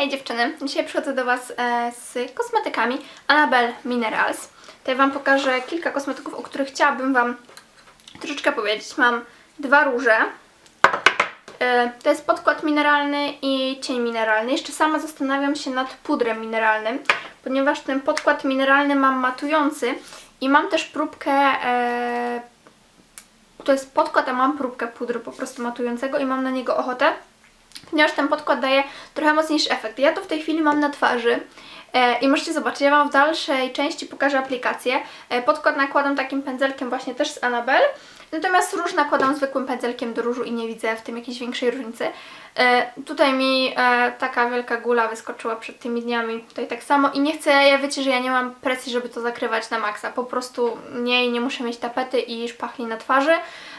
Hej dziewczyny, dzisiaj przychodzę do Was e, z kosmetykami Annabelle Minerals. Tutaj Wam pokażę kilka kosmetyków, o których chciałabym Wam troszeczkę powiedzieć. Mam dwa róże. E, to jest podkład mineralny i cień mineralny. Jeszcze sama zastanawiam się nad pudrem mineralnym, ponieważ ten podkład mineralny mam matujący i mam też próbkę e, to jest podkład, a mam próbkę pudru po prostu matującego i mam na niego ochotę, ponieważ ten podkład daje trochę mocniejszy efekt. Ja to w tej chwili mam na twarzy e, i możecie zobaczyć, ja Wam w dalszej części pokażę aplikację. E, podkład nakładam takim pędzelkiem właśnie też z Annabelle, natomiast róż nakładam zwykłym pędzelkiem do różu i nie widzę w tym jakiejś większej różnicy. E, tutaj mi e, taka wielka gula wyskoczyła przed tymi dniami, tutaj tak samo i nie chcę, ja wiecie, że ja nie mam presji, żeby to zakrywać na maksa, po prostu nie i nie muszę mieć tapety i szpachli na twarzy,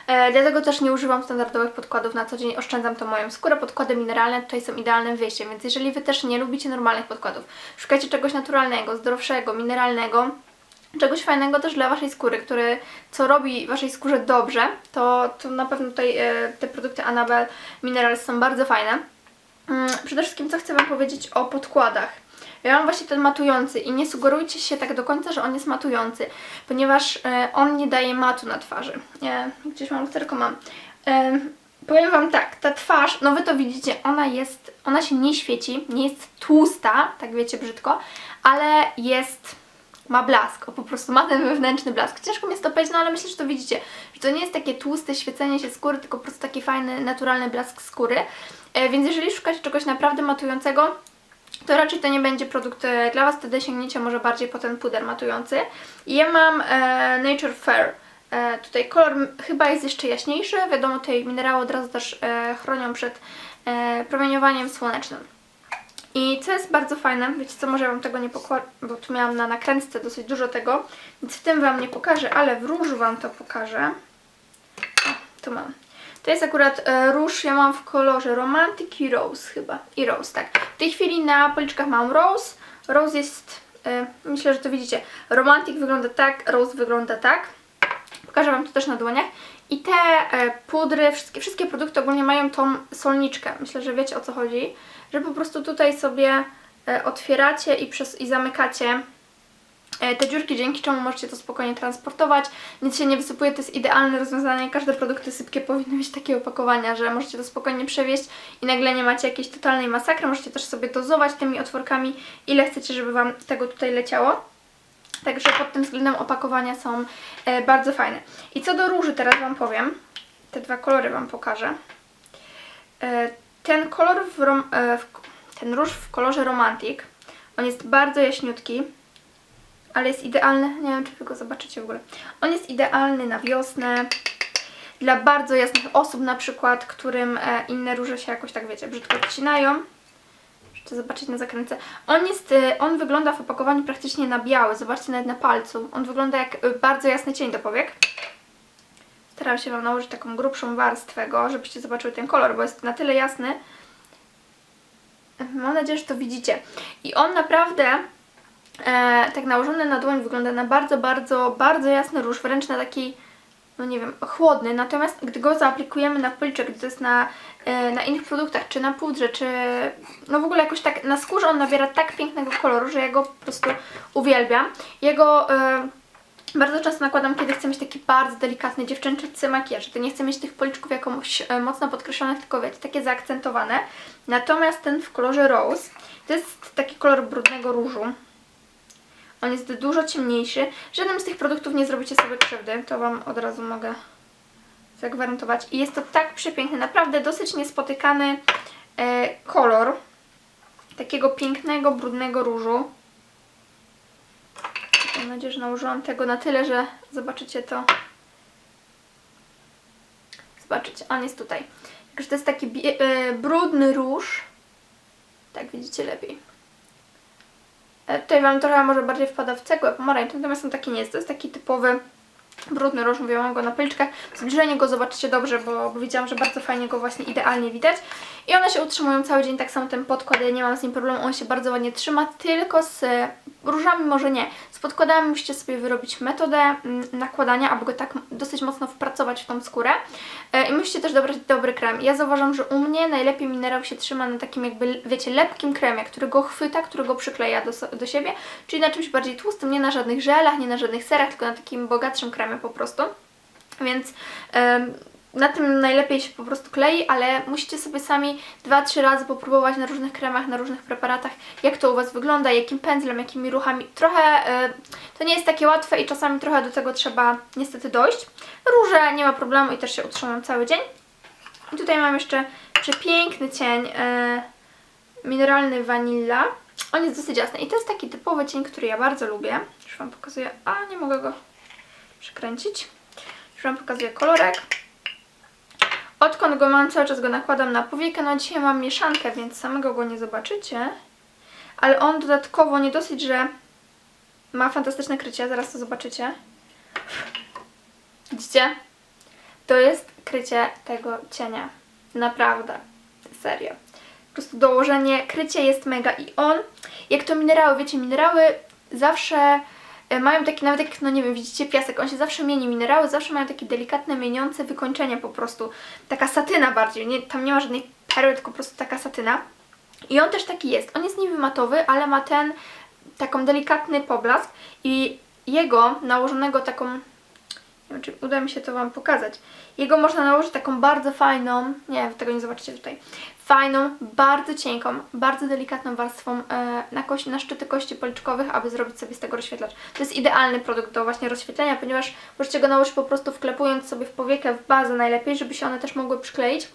e, dlatego też nie używam standardowych podkładów na co dzień, oszczędzam to moją skórę, podkłady mineralne tutaj są idealnym wyjściem, więc jeżeli Wy też nie lubicie normalnych podkładów, szukacie czegoś naturalnego, zdrowszego, mineralnego, czegoś fajnego też dla Waszej skóry, który co robi Waszej skórze dobrze, to, to na pewno tutaj e, te produkty Annabelle Minerals są bardzo fajne. Mm, Przede wszystkim co chcę Wam powiedzieć o podkładach. Ja mam właśnie ten matujący i nie sugerujcie się tak do końca, że on jest matujący, ponieważ e, on nie daje matu na twarzy. Nie, gdzieś mam lusterko, mam. E, powiem Wam tak, ta twarz, no Wy to widzicie, ona jest, ona się nie świeci, nie jest tłusta, tak wiecie brzydko, ale jest ma blask, o po prostu ma ten wewnętrzny blask. Ciężko mi jest to powiedzieć, no ale myślę, że to widzicie, że to nie jest takie tłuste świecenie się skóry, tylko po prostu taki fajny, naturalny blask skóry. E, więc jeżeli szukacie czegoś naprawdę matującego, to raczej to nie będzie produkt e, dla Was, wtedy sięgniecie może bardziej po ten puder matujący. Ja mam e, Nature Fair. E, tutaj kolor chyba jest jeszcze jaśniejszy, wiadomo tutaj minerały od razu też chronią przed promieniowaniem słonecznym. I co jest bardzo fajne, wiecie co, może Wam tego nie pokażę, bo tu miałam na nakrętce dosyć dużo tego, więc w tym Wam nie pokażę, ale w różu Wam to pokażę. O, tu mam. To jest akurat e, róż, ja mam w kolorze Romantic i Rose chyba. I Rose, tak. W tej chwili na policzkach mam Rose. Rose jest, e, myślę, że to widzicie, Romantic wygląda tak, Rose wygląda tak. Pokażę Wam to też na dłoniach. I te e, pudry, wszystkie, wszystkie produkty ogólnie mają tą solniczkę. Myślę, że wiecie o co chodzi. Że po prostu tutaj sobie e, otwieracie i, przez, i zamykacie te dziurki, dzięki czemu możecie to spokojnie transportować. Nic się nie wysypuje, to jest idealne rozwiązanie. Każde produkty sypkie powinny mieć takie opakowania, że możecie to spokojnie przewieźć i nagle nie macie jakiejś totalnej masakry. Możecie też sobie dozować tymi otworkami, ile chcecie, żeby Wam tego tutaj leciało. Także pod tym względem opakowania są e, bardzo fajne. I co do róży teraz Wam powiem. Te dwa kolory Wam pokażę. E, ten kolor, w rom, e, ten róż w kolorze Romantic, on jest bardzo jaśniutki, ale jest idealny, nie wiem czy Wy go zobaczycie w ogóle. On jest idealny na wiosnę, dla bardzo jasnych osób na przykład, którym e, inne róże się jakoś tak wiecie, brzydko odcinają. Możecie zobaczyć na zakręce. On jest, y, on wygląda w opakowaniu praktycznie na biały. Zobaczcie nawet na palcu. On wygląda jak y, bardzo jasny cień do powiek. Staram się Wam nałożyć taką grubszą warstwę go, żebyście zobaczyły ten kolor, bo jest na tyle jasny. Mam nadzieję, że to widzicie. I on naprawdę e, tak nałożony na dłoń wygląda na bardzo, bardzo, bardzo jasny róż, wręcz na taki no nie wiem, chłodny, natomiast gdy go zaaplikujemy na policzek, gdy to jest na, e, na innych produktach, czy na pudrze, czy no w ogóle jakoś tak, na skórze on nabiera tak pięknego koloru, że ja go po prostu uwielbiam. Jego e, bardzo często nakładam, kiedy chcę mieć taki bardzo delikatny dziewczęczycy makijaż, gdy nie chcę mieć tych policzków jakoś e, mocno podkreślonych, tylko wiecie, takie zaakcentowane. Natomiast ten w kolorze rose, to jest taki kolor brudnego różu. On jest dużo ciemniejszy. Żadnym z tych produktów nie zrobicie sobie krzywdy, to Wam od razu mogę zagwarantować. I jest to tak przepiękny, naprawdę dosyć niespotykany e, kolor takiego pięknego, brudnego różu. Mam nadzieję, że nałożyłam tego na tyle, że zobaczycie to. Zobaczycie, on jest tutaj. Także to jest taki e, brudny róż. Tak widzicie lepiej. E, Tutaj Wam trochę może bardziej wpada w cegłę pomarańcz, natomiast on taki nie jest. To jest taki typowy brudny róż, mówiłam go na policzkach. W zbliżeniu go zobaczycie dobrze, bo, bo widziałam, że bardzo fajnie go właśnie idealnie widać. I one się utrzymują cały dzień, tak samo ten podkład, ja nie mam z nim problemu, on się bardzo ładnie trzyma, tylko z różami może nie. Z podkładami musicie sobie wyrobić metodę mm, nakładania, aby go tak dosyć mocno wpracować w tą skórę. E, I musicie też dobrać dobry krem. Ja zauważam, że u mnie najlepiej minerał się trzyma na takim jakby, wiecie, lepkim kremie, który go chwyta, który go przykleja do, do siebie, czyli na czymś bardziej tłustym, nie na żadnych żelach, nie na żadnych serach, tylko na takim bogatszym kremie po prostu. Więc na tym najlepiej się po prostu klei, ale musicie sobie sami 2-3 razy popróbować na różnych kremach, na różnych preparatach, jak to u Was wygląda, jakim pędzlem, jakimi ruchami. Trochę to nie jest takie łatwe i czasami trochę do tego trzeba niestety dojść. Róże nie ma problemu i też się utrzymam cały dzień. I tutaj mam jeszcze przepiękny cień e, mineralny vanilla. On jest dosyć jasny i to jest taki typowy cień, który ja bardzo lubię. Już Wam pokazuję, a nie mogę go przekręcić. Już Wam pokazuję kolorek. Odkąd go mam, cały czas go nakładam na powiekę. No dzisiaj mam mieszankę, więc samego go nie zobaczycie. Ale on dodatkowo nie dosyć, że ma fantastyczne krycie, zaraz to zobaczycie. Widzicie? To jest krycie tego cienia. Naprawdę. Serio. Po prostu dołożenie, krycie jest mega i on, jak to minerały, wiecie, minerały zawsze mają taki, nawet jak, no nie wiem, widzicie piasek, on się zawsze mieni, minerały zawsze mają takie delikatne, mieniące wykończenie po prostu. Taka satyna bardziej, nie, tam nie ma żadnej perły, tylko po prostu taka satyna. I on też taki jest. On jest niby matowy, ale ma ten taką delikatny poblask i jego nałożonego taką wiem, czy uda mi się to Wam pokazać. Jego można nałożyć taką bardzo fajną, nie, tego nie zobaczycie tutaj, fajną, bardzo cienką, bardzo delikatną warstwą e, na, kości, na szczyty kości policzkowych, aby zrobić sobie z tego rozświetlacz. To jest idealny produkt do właśnie rozświetlenia, ponieważ możecie go nałożyć po prostu wklepując sobie w powiekę, w bazę najlepiej, żeby się one też mogły przykleić.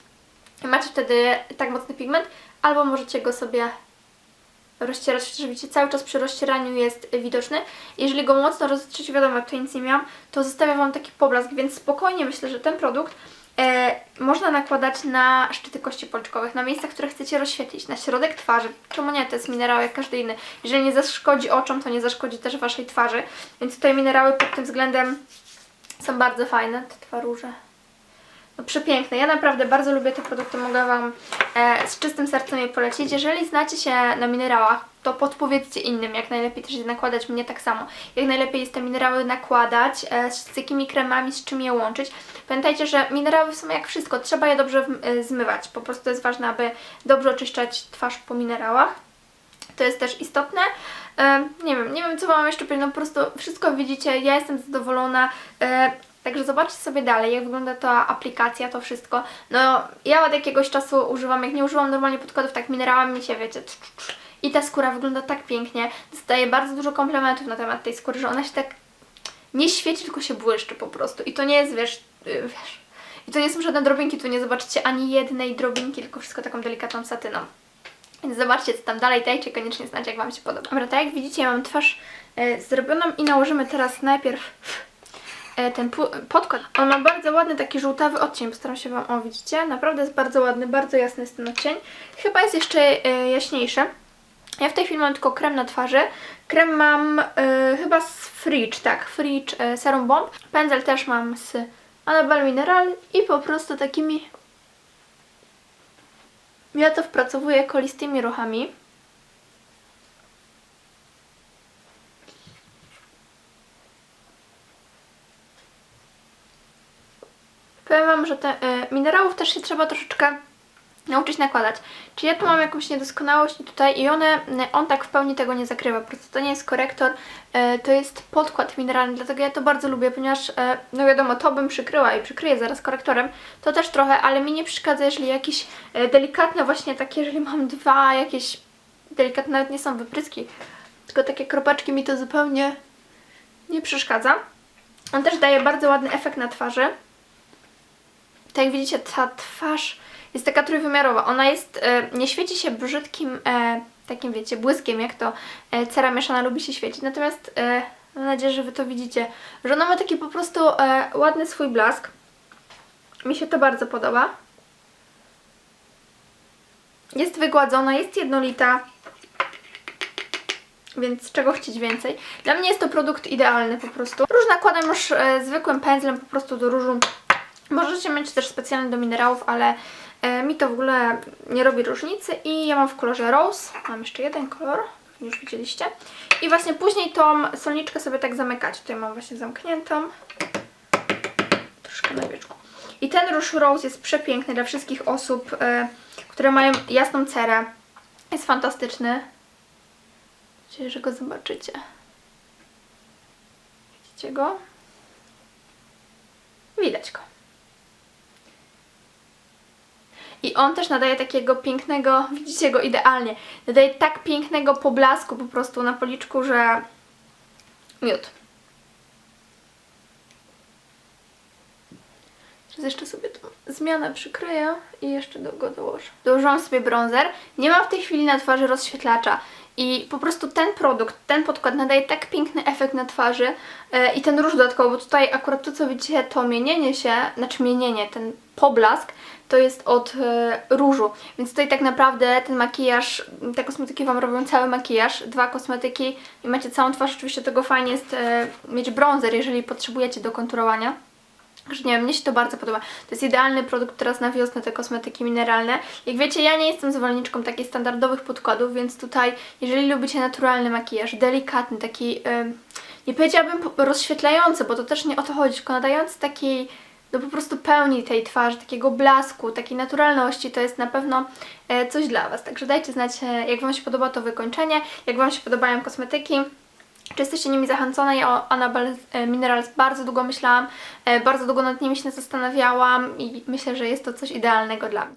Macie wtedy tak mocny pigment, albo możecie go sobie rozcierać, widzicie, cały czas przy rozcieraniu jest widoczny. Jeżeli go mocno roztrzeć, wiadomo, tutaj nic nie miałam, to zostawia Wam taki poblask, więc spokojnie myślę, że ten produkt e, można nakładać na szczyty kości policzkowych, na miejsca, które chcecie rozświetlić, na środek twarzy. Czemu nie? To jest minerał jak każdy inny. Jeżeli nie zaszkodzi oczom, to nie zaszkodzi też Waszej twarzy, więc tutaj minerały pod tym względem są bardzo fajne, te dwa róże. Przepiękne. Ja naprawdę bardzo lubię te produkty, mogę Wam e, z czystym sercem je polecić. Jeżeli znacie się na minerałach, to podpowiedzcie innym, jak najlepiej też je nakładać, mnie tak samo. Jak najlepiej jest te minerały nakładać, e, z, jakimi kremami, z czym je łączyć. Pamiętajcie, że minerały są jak wszystko, trzeba je dobrze e, zmywać. Po prostu jest ważne, aby dobrze oczyszczać twarz po minerałach. To jest też istotne. E, nie wiem, nie wiem co Wam jeszcze powiedzieć, no po prostu wszystko widzicie, ja jestem zadowolona. E, Także zobaczcie sobie dalej, jak wygląda ta aplikacja, to wszystko. No, ja od jakiegoś czasu używam, jak nie używam normalnie podkładów, tak minerałami mi się, wiecie, tch, tch. i ta skóra wygląda tak pięknie. Dostaję bardzo dużo komplementów na temat tej skóry, że ona się tak nie świeci, tylko się błyszczy po prostu. I to nie jest, wiesz, yy, wiesz, i to nie są żadne drobinki, tu nie zobaczycie ani jednej drobinki, tylko wszystko taką delikatną satyną. Więc zobaczcie, co tam dalej, dajcie koniecznie znać, jak Wam się podoba. Dobra, tak jak widzicie, ja mam twarz e, zrobioną i nałożymy teraz najpierw ten pu- podkład. On ma bardzo ładny taki żółtawy odcień, postaram się Wam, o widzicie, naprawdę jest bardzo ładny, bardzo jasny jest ten odcień. Chyba jest jeszcze e, jaśniejszy. Ja w tej chwili mam tylko krem na twarzy. Krem mam e, chyba z Fridge, tak, Fridge e, Serum Bomb. Pędzel też mam z Annabelle Mineral i po prostu takimi ja to wpracowuję kolistymi ruchami. Powiem Wam, że te y, minerałów też się trzeba troszeczkę nauczyć nakładać. Czyli ja tu mam jakąś niedoskonałość i tutaj i one, on tak w pełni tego nie zakrywa. Po prostu to nie jest korektor, e, to jest podkład mineralny, dlatego ja to bardzo lubię, ponieważ e, no wiadomo, to bym przykryła i przykryję zaraz korektorem, to też trochę, ale mi nie przeszkadza, jeżeli jakieś delikatne właśnie takie, jeżeli mam dwa jakieś delikatne, nawet nie są wypryski, tylko takie kropeczki mi to zupełnie nie przeszkadza. On też daje bardzo ładny efekt na twarzy. Tak jak widzicie, ta twarz jest taka trójwymiarowa. Ona jest, e, nie świeci się brzydkim, e, takim wiecie, błyskiem, jak to e, cera mieszana lubi się świecić. Natomiast mam nadzieję, że Wy to widzicie, że ona ma taki po prostu ładny swój blask. Mi się to bardzo podoba. Jest wygładzona, jest jednolita. Więc czego chcieć więcej? Dla mnie jest to produkt idealny po prostu. Róż nakładam już zwykłym pędzlem po prostu do różu. Możecie mieć też specjalny do minerałów, ale e, mi to w ogóle nie robi różnicy i ja mam w kolorze rose. Mam jeszcze jeden kolor, już widzieliście. I właśnie później tą solniczkę sobie tak zamykać. Tutaj mam właśnie zamkniętą. Troszkę na wieczku. I ten róż Rose jest przepiękny dla wszystkich osób, e, które mają jasną cerę. Jest fantastyczny. Nadzieję, że go zobaczycie. Widzicie go? Widać go. I on też nadaje takiego pięknego, widzicie go idealnie, nadaje tak pięknego poblasku po prostu na policzku, że miód. Teraz jeszcze sobie tą zmianę przykryję i jeszcze do, go dołożę. Dołożyłam sobie bronzer. Nie mam w tej chwili na twarzy rozświetlacza i po prostu ten produkt, ten podkład nadaje tak piękny efekt na twarzy e, i ten róż dodatkowo, bo tutaj akurat to co widzicie, to mienienie się, znaczy mienienie, ten poblask to jest od e, różu, więc tutaj tak naprawdę ten makijaż, te kosmetyki Wam robią cały makijaż, dwa kosmetyki i macie całą twarz, oczywiście tego fajnie jest e, mieć bronzer, jeżeli potrzebujecie do konturowania. Że nie wiem, mnie się to bardzo podoba. To jest idealny produkt teraz na wiosnę, te kosmetyki mineralne. Jak wiecie, ja nie jestem zwolenniczką takich standardowych podkładów, więc tutaj, jeżeli lubicie naturalny makijaż, delikatny, taki, ym, nie powiedziałabym po- rozświetlający, bo to też nie o to chodzi, tylko nadający takiej, no po prostu pełni tej twarzy, takiego blasku, takiej naturalności, to jest na pewno e, coś dla Was. Także dajcie znać, e, jak Wam się podoba to wykończenie, jak Wam się podobają kosmetyki. Czy jesteście nimi zachęcone? Ja o Annabelle Minerals bardzo długo myślałam, e, bardzo długo nad nimi się zastanawiałam i myślę, że jest to coś idealnego dla mnie.